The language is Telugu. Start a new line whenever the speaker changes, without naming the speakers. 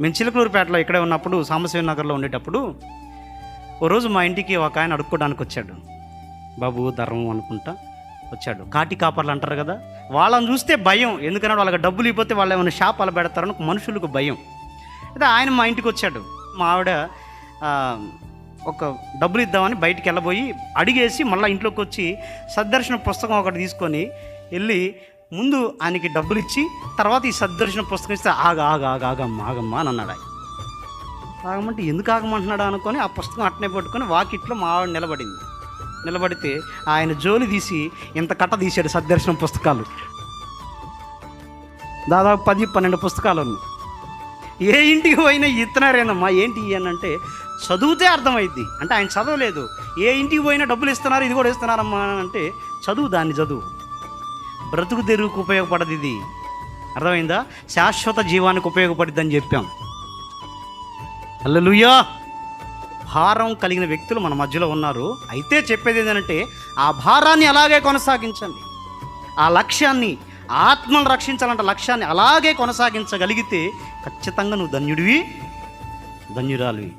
మేము చిలకలూరుపేటలో ఇక్కడే ఉన్నప్పుడు సాంబశివ నగర్లో ఉండేటప్పుడు ఓ రోజు మా ఇంటికి ఒక ఆయన అడుక్కోవడానికి వచ్చాడు. బాబు ధర్మం అనుకుంటా వచ్చాడు. కాటి కాపర్లు అంటారు కదా వాళ్ళని చూస్తే భయం. ఎందుకంటే వాళ్ళకి డబ్బులు ఇవ్వతే వాళ్ళు ఏమైనా షాపాలు పెడతారని మనుషులకు భయం. అయితే ఆయన మా ఇంటికి వచ్చాడు. మా ఆవిడ ఒక డబ్బులు ఇద్దామని బయటికి వెళ్ళబోయి అడిగేసి మళ్ళీ ఇంట్లోకి వచ్చి సద్దర్శన పుస్తకం ఒకటి తీసుకొని వెళ్ళి ముందు ఆయనకి డబ్బులు ఇచ్చి తర్వాత ఈ సద్దర్శన పుస్తకం ఇస్తే ఆగ ఆగ ఆగ ఆగమ్మ ఆగమ్మ అని అన్నాడు ఆయన ఆగమంటే ఎందుకు ఆగమంటున్నాడు అనుకొని ఆ పుస్తకం అట్నే పట్టుకొని వాకిట్లో మా ఆవిడ నిలబడింది. నిలబడితే ఆయన జోలి తీసి ఇంత కట్ట తీశాడు సద్దర్శనం పుస్తకాలు. దాదాపు పది పన్నెండు పుస్తకాలు ఉన్నాయి. ఏ ఇంటికి పోయినా ఇస్తున్నారేనమ్మా ఏంటి ఇవి అని అంటే చదివితే అర్థమైద్ది. అంటే ఆయన చదవలేదు. ఏ ఇంటికి పోయినా డబ్బులు ఇస్తున్నారు ఇది కూడా ఇస్తున్నారమ్మా అని అంటే చదువు దాన్ని చదువు. బ్రతుకు తెరుగుకు ఉపయోగపడదు ఇది. అర్థమైందా? శాశ్వత జీవానికి ఉపయోగపడిద్దని చెప్పాం. అల్లలుయ్యా భారం కలిగిన వ్యక్తులు మన మధ్యలో ఉన్నారు. అయితే చెప్పేది ఏంటంటే ఆ భారాన్ని అలాగే కొనసాగించండి. ఆ లక్ష్యాన్ని ఆత్మను రక్షించాలంటే లక్ష్యాన్ని అలాగే కొనసాగించగలిగితే ఖచ్చితంగా నువ్వు ధన్యుడివి ధన్యురాలివి.